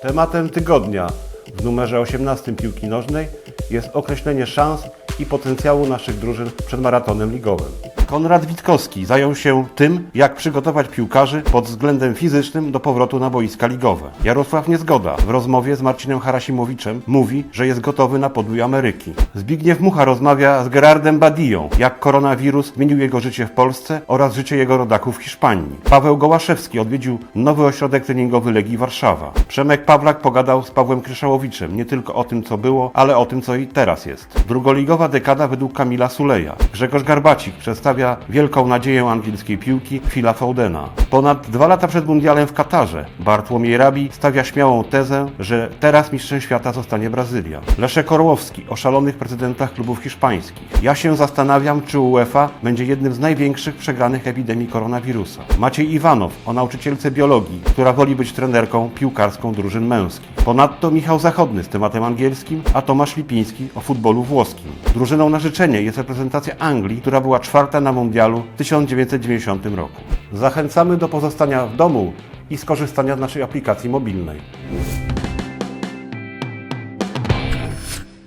Tematem tygodnia w numerze 18 piłki nożnej jest określenie szans i potencjału naszych drużyn przed maratonem ligowym. Konrad Witkowski zajął się tym, jak przygotować piłkarzy pod względem fizycznym do powrotu na boiska ligowe. Jarosław Niezgoda w rozmowie z Marcinem Harasimowiczem mówi, że jest gotowy na podbój Ameryki. Zbigniew Mucha rozmawia z Gerardem Badillą, jak koronawirus zmienił jego życie w Polsce oraz życie jego rodaków w Hiszpanii. Paweł Gołaszewski odwiedził nowy ośrodek treningowy Legii Warszawa. Przemek Pawlak pogadał z Pawłem Kryszałowiczem nie tylko o tym, co było, ale o tym, co i teraz jest. Drugoligowa dekada według Kamila Suleja. Grzegorz Garbacik przedstawia wielką nadzieję angielskiej piłki Phila Foudena. Ponad dwa lata przed mundialem w Katarze Bartłomiej Rabi stawia śmiałą tezę, że teraz mistrzem świata zostanie Brazylia. Leszek Orłowski o szalonych prezydentach klubów hiszpańskich. Ja się zastanawiam, czy UEFA będzie jednym z największych przegranych epidemii koronawirusa. Maciej Iwanow o nauczycielce biologii, która woli być trenerką piłkarską drużyn męskich. Ponadto Michał Zachodny z tematem angielskim, a Tomasz Lipiński o futbolu włoskim. Drużyną na życzenie jest reprezentacja Anglii, która była czwarta na mundialu w 1990 roku. Zachęcamy do pozostania w domu i skorzystania z naszej aplikacji mobilnej.